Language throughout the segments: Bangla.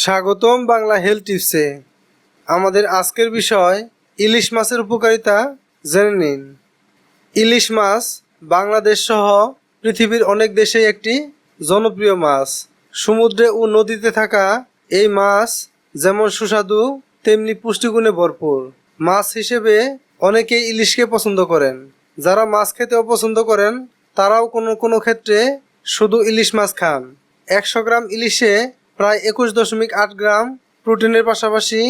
স্বাগতম বাংলা হেলথ টিপসে। আমাদের আজকের বিষয়, ইলিশ মাছের উপকারিতা জেনে নিন। ইলিশ মাছ বাংলাদেশ সহ পৃথিবীর অনেক দেশে একটি জনপ্রিয় মাছ। সমুদ্রে ও নদীতে থাকা এই মাছ যেমন সুস্বাদু, তেমনি পুষ্টিগুণে ভরপুর। মাছ হিসেবে অনেকেই ইলিশকে পছন্দ করেন। যারা মাছ খেতে অপছন্দ করেন, তারাও কোনো কোনো ক্ষেত্রে শুধু ইলিশ মাছ খান। একশো গ্রাম ইলিশে প্রায় একুশ দশমিক আট গ্রাম প্রোটিনের পাশাপাশি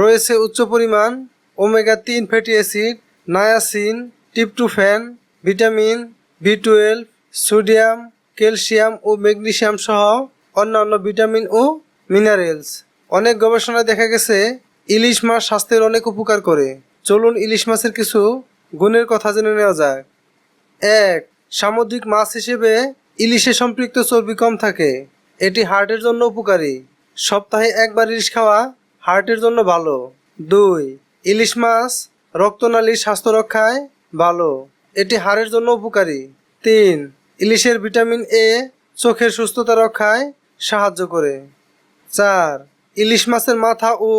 রয়েছে উচ্চ পরিমাণ ওমেগা তিন fatty acid, niacin tryptophan vitamin, B twelve, sodium, calcium ও ম্যাগনেসিয়াম সহ অন্যান্য ভিটামিন ও মিনারেলস। অনেক গবেষণায় দেখা গেছে, ইলিশ মাছ স্বাস্থ্যের অনেক উপকার করে। চলুন ইলিশ মাছের কিছু গুণের কথা জেনে নেওয়া যাক। এক, সামুদ্রিক মাছ হিসেবে ইলিশে সম্পৃক্ত চর্বি কম থাকে। এটি হার্টের জন্য উপকারী। সপ্তাহে একবার ইলিশ খাওয়া হার্টের জন্য ভালো। দুই, ইলিশ মাছ রক্তনালীর স্বাস্থ্য রক্ষায় ভালো। এটি হাড়ের জন্য উপকারী। তিন, ইলিশের ভিটামিন এ চোখের সুস্থতা রক্ষায় সাহায্য করে। চার, ইলিশ মাছের মাথা ও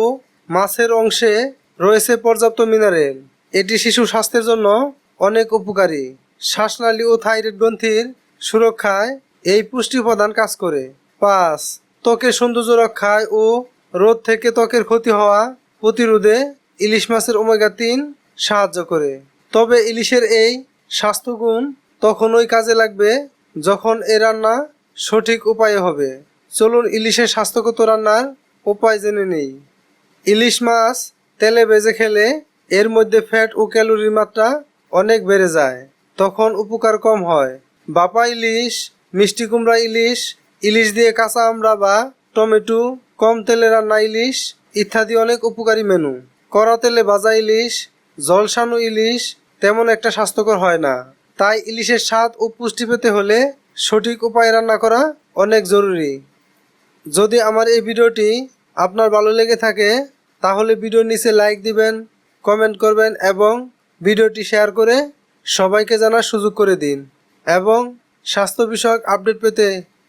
মাছের অংশে রয়েছে পর্যাপ্ত মিনারেল। এটি শিশু স্বাস্থ্যের জন্য অনেক উপকারী। শ্বাসনালী ও থাইরয়েড গ্রন্থির সুরক্ষায় এই পুষ্টি উপাদান কাজ করে। পাঁচ ত্বকের সৌন্দর্য রক্ষায় ও রোদ থেকে ত্বকের ক্ষতি হওয়া প্রতিরোধে ইলিশ মাছের ওমেগা তিন সাহায্য করে। তবে ইলিশের এই স্বাস্থ্যগুণ তখনই কাজে লাগবে যখন এ রান্না সঠিক উপায়ে হবে। চলুন ইলিশের স্বাস্থ্যগত রান্নার উপায় জেনে নেই। ইলিশ মাছ তেলে ভেজে খেলে এর মধ্যে ফ্যাট ও ক্যালোরির মাত্রা অনেক বেড়ে যায়, তখন উপকার কম হয়। বাপা ইলিশ, মিষ্টি কুমড়া ইলিশ ইলিশ দিয়ে কাঁচা আমড়া বা টমেটো, কম তেলে রান্না ইলিশ ইত্যাদি অনেক উপকারী মেনু। কড়া তেলে ভাজা ইলিশ, জলসানো ইলিশ তেমন একটা স্বাস্থ্যকর হয় না। তাই ইলিশের স্বাদ ও পুষ্টি পেতে হলে সঠিক উপায়ে রান্না করা অনেক জরুরি। যদি আমার এই ভিডিওটি আপনার ভালো লেগে থাকে, তাহলে ভিডিওর নিচে লাইক দিবেন কমেন্ট করবেন এবং ভিডিওটি শেয়ার করে সবাইকে জানার সুযোগ করে দিন। এবং স্বাস্থ্য বিষয়ক আপডেট পেতে